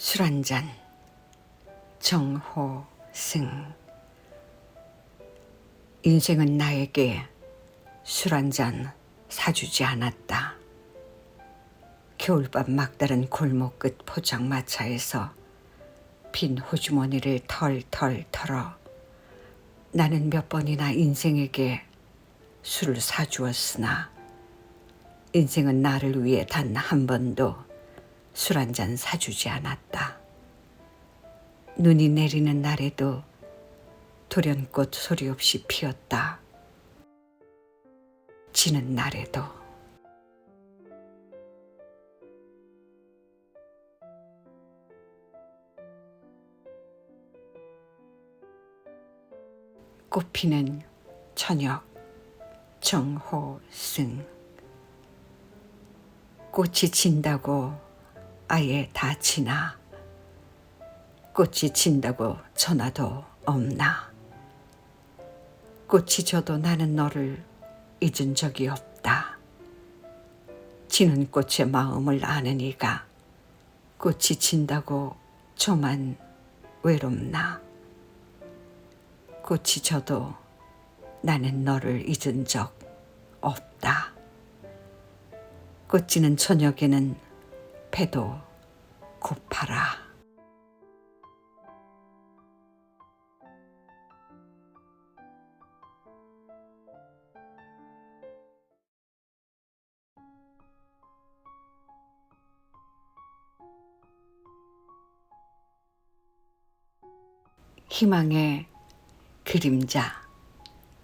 술 한잔 정호승 인생은 나에게 술 한잔 사주지 않았다. 겨울밤 막다른 골목 끝 포장마차에서 빈 호주머니를 털털 털어 나는 몇 번이나 인생에게 술을 사주었으나 인생은 나를 위해 단 한 번도 술 한 잔 사주지 않았다. 눈이 내리는 날에도 돌연꽃 소리 없이 피었다. 지는 날에도 꽃피는 저녁 정호승 꽃이 진다고 아예 다 지나. 꽃이 진다고 전화도 없나. 꽃이 져도 나는 너를 잊은 적이 없다. 지는 꽃의 마음을 아는 이가 꽃이 진다고 저만 외롭나. 꽃이 져도 나는 너를 잊은 적 없다. 꽃 지는 저녁에는 배도 고파라. 희망의 그림자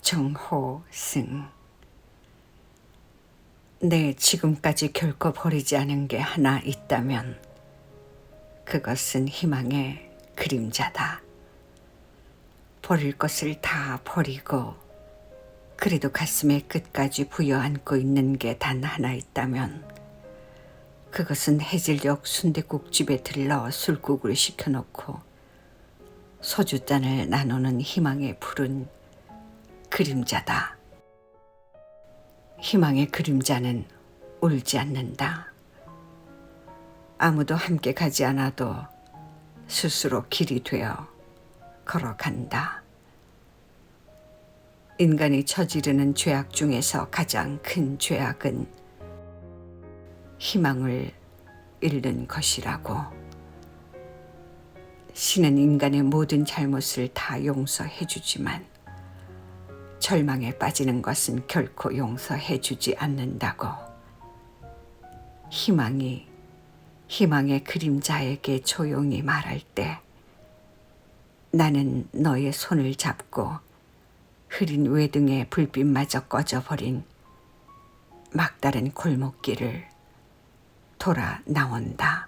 정호승 내 지금까지 결코 버리지 않은 게 하나 있다면 그것은 희망의 그림자다. 버릴 것을 다 버리고 그래도 가슴에 끝까지 부여안고 있는 게 단 하나 있다면 그것은 해질녘 순대국집에 들러 술국을 시켜놓고 소주잔을 나누는 희망의 푸른 그림자다. 희망의 그림자는 울지 않는다. 아무도 함께 가지 않아도 스스로 길이 되어 걸어간다. 인간이 저지르는 죄악 중에서 가장 큰 죄악은 희망을 잃는 것이라고. 신은 인간의 모든 잘못을 다 용서해 주지만 절망에 빠지는 것은 결코 용서해 주지 않는다고. 희망이 희망의 그림자에게 조용히 말할 때 나는 너의 손을 잡고 흐린 외등의 불빛마저 꺼져버린 막다른 골목길을 돌아 나온다.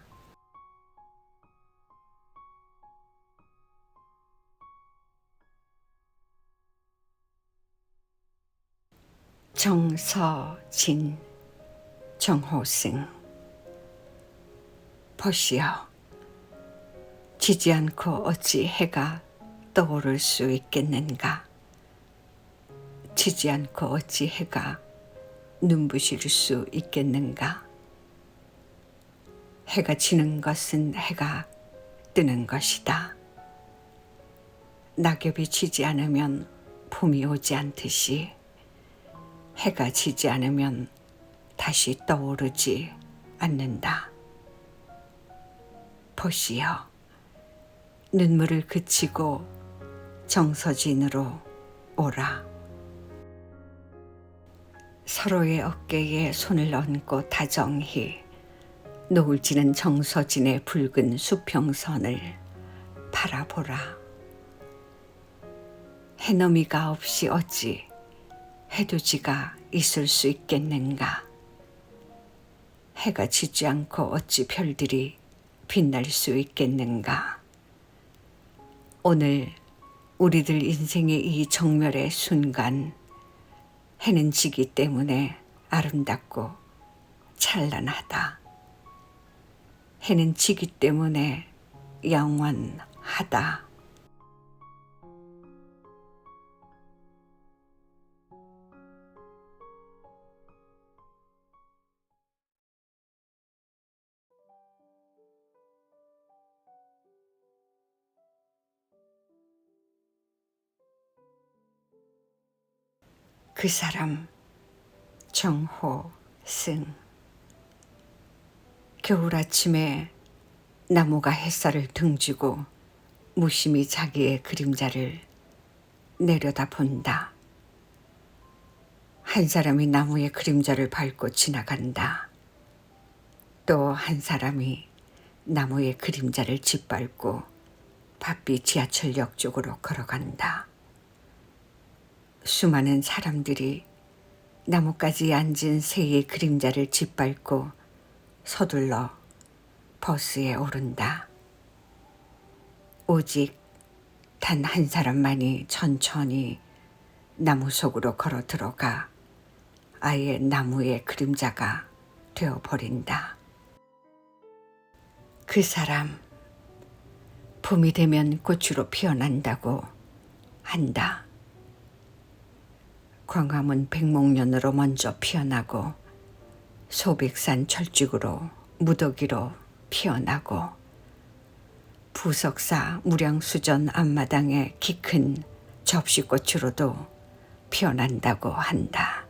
정서진 정호승. 보시오 지지 않고 어찌 해가 떠오를 수 있겠는가? 지지 않고 어찌 해가 눈부실 수 있겠는가? 해가 지는 것은 해가 뜨는 것이다. 낙엽이 지지 않으면 봄이 오지 않듯이 해가 지지 않으면 다시 떠오르지 않는다. 보시오. 눈물을 그치고 정서진으로 오라. 서로의 어깨에 손을 얹고 다정히 노을 지는 정서진의 붉은 수평선을 바라보라. 해넘이가 없이 어찌 해돋이가 있을 수 있겠는가? 해가 지지 않고 어찌 별들이 빛날 수 있겠는가? 오늘 우리들 인생의 이 정멸의 순간 해는 지기 때문에 아름답고 찬란하다. 해는 지기 때문에 영원하다. 그 사람 정호승 겨울 아침에 나무가 햇살을 등지고 무심히 자기의 그림자를 내려다 본다. 한 사람이 나무의 그림자를 밟고 지나간다. 또 한 사람이 나무의 그림자를 짓밟고 바삐 지하철역 쪽으로 걸어간다. 수많은 사람들이 나뭇가지에 앉은 새의 그림자를 짓밟고 서둘러 버스에 오른다. 오직 단 한 사람만이 천천히 나무 속으로 걸어 들어가 아예 나무의 그림자가 되어 버린다. 그 사람 봄이 되면 꽃으로 피어난다고 한다. 광화문 백목련으로 먼저 피어나고 소백산 철쭉으로 무더기로 피어나고 부석사 무량수전 앞마당의 키 큰 접시꽃으로도 피어난다고 한다.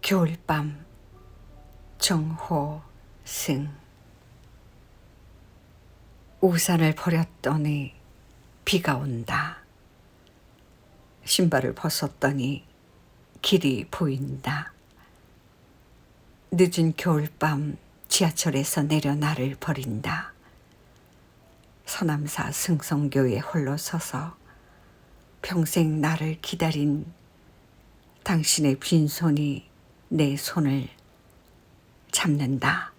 겨울밤 정호승 우산을 버렸더니 비가 온다. 신발을 벗었더니 길이 보인다. 늦은 겨울밤 지하철에서 내려 나를 버린다. 서남사 승성교에 홀로 서서 평생 나를 기다린 당신의 빈손이 내 손을 잡는다.